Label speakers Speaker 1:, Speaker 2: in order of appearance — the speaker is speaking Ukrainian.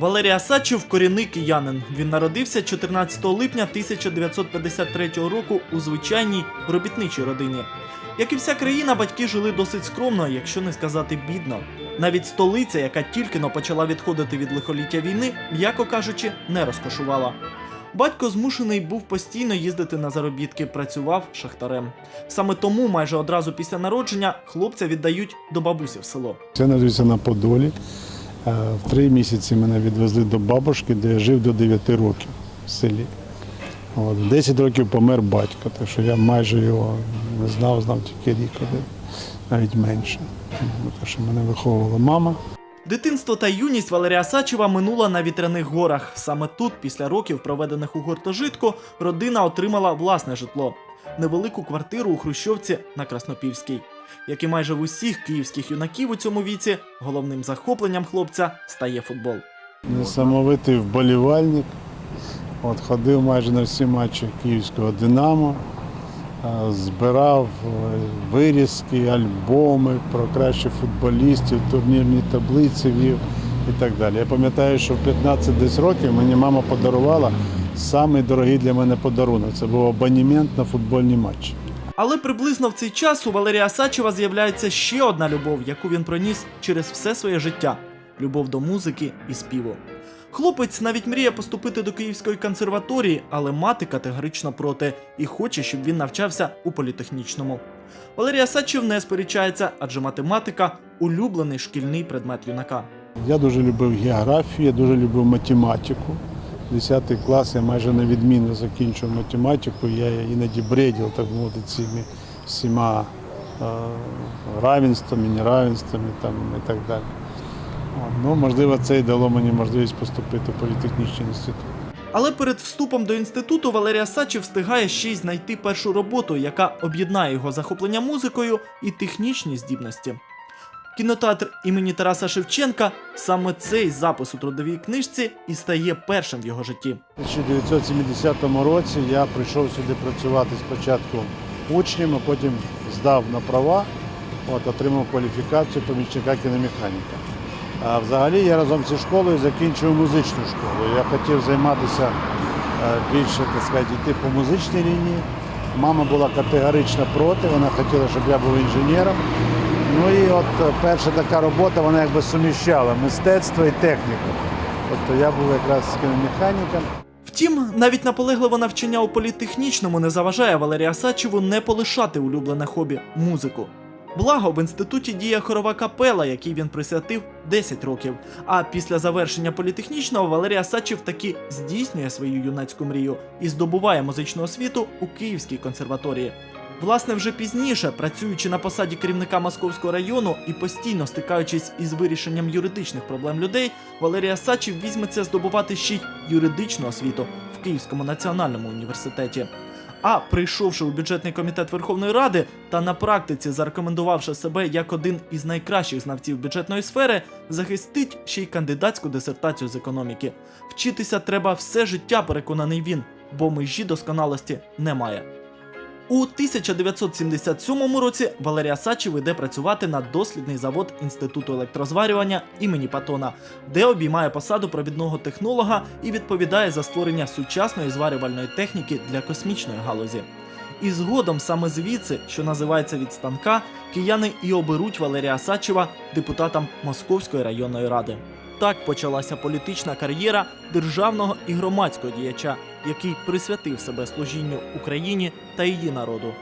Speaker 1: Валерій Асачев – корінний киянин. Він народився 14 липня 1953 року у звичайній робітничій родині. Як і вся країна, батьки жили досить скромно, якщо не сказати бідно. Навіть столиця, яка тільки но почала відходити від лихоліття війни, м'яко кажучи, не розкошувала. Батько змушений був постійно їздити на заробітки, працював шахтарем. Саме тому майже одразу після народження хлопця віддають до бабусі в село.
Speaker 2: Я народився на Подолі. В три місяці мене відвезли до бабушки, де я жив до 9 років в селі. От. 10 років помер батько, так що я майже його не знав, знав тільки рік навіть менше. Так що мене виховувала мама.
Speaker 1: Дитинство та юність Валерія Сачева минула на вітряних горах. Саме тут, після років, проведених у гуртожитку, родина отримала власне житло невелику квартиру у Хрущовці на Краснопільській. Як і майже в усіх київських юнаків у цьому віці, головним захопленням хлопця стає футбол.
Speaker 2: Несамовитий вболівальник. От, ходив майже на всі матчі київського Динамо, е, збирав е, вирізки, альбоми про кращих футболістів, турнірні таблиці вів і так далі. Я пам'ятаю, що в 15 десь років мені мама подарувала самий дорогий для мене подарунок. Це був абонемент на футбольні матчі.
Speaker 1: Але приблизно в цей час у Валерія Сачева з'являється ще одна любов, яку він проніс через все своє життя любов до музики і співу. Хлопець навіть мріє поступити до Київської консерваторії, але мати категорично проти і хоче, щоб він навчався у політехнічному. Валерій Асачев не сперечається, адже математика улюблений шкільний предмет юнака.
Speaker 2: Я дуже любив географію, я дуже любив математику. 10 клас я майже на відміну закінчив математику. Я іноді бредив, так мовити, цими всіма е, равенствами, неравенствами там, і так далі. Ну, можливо, це і дало мені можливість поступити в політехнічний інститут.
Speaker 1: Але перед вступом до інституту Валерій Асачев встигає ще й знайти першу роботу, яка об'єднає його захоплення музикою і технічні здібності. Кінотеатр імені Тараса Шевченка саме цей запис у трудовій книжці і стає першим в його житті.
Speaker 2: У 1970 році я прийшов сюди працювати спочатку учнем, а потім здав на права, от, отримав кваліфікацію помічника кіномеханіка. А взагалі я разом зі школою закінчив музичну школу. Я хотів займатися е, більше, так сказати, йти по музичній лінії. Мама була категорично проти, вона хотіла, щоб я був інженером. Ну і от е, перша така робота, вона якби суміщала мистецтво і техніку. Тобто я був якраз кіномеханіком.
Speaker 1: Втім, навіть наполегливе навчання у політехнічному не заважає Валерію Асачеву не полишати улюблене хобі музику. Благо, в інституті діє хорова капела, якій він присвятив 10 років. А після завершення політехнічного Валерій Асачев таки здійснює свою юнацьку мрію і здобуває музичну освіту у Київській консерваторії. Власне, вже пізніше, працюючи на посаді керівника Московського району і постійно стикаючись із вирішенням юридичних проблем людей, Валерій Асачев візьметься здобувати ще й юридичну освіту в Київському національному університеті. А прийшовши у бюджетний комітет Верховної Ради та на практиці зарекомендувавши себе як один із найкращих знавців бюджетної сфери, захистить ще й кандидатську дисертацію з економіки. Вчитися треба все життя, переконаний він, бо межі досконалості немає. У 1977 році Валерій Асачев іде працювати на дослідний завод Інституту електрозварювання імені Патона, де обіймає посаду провідного технолога і відповідає за створення сучасної зварювальної техніки для космічної галузі. І згодом саме звідси, що називається від станка, кияни і оберуть Валерія Асачева депутатом Московської районної ради. Так почалася політична кар'єра державного і громадського діяча, який присвятив себе служінню Україні та її народу.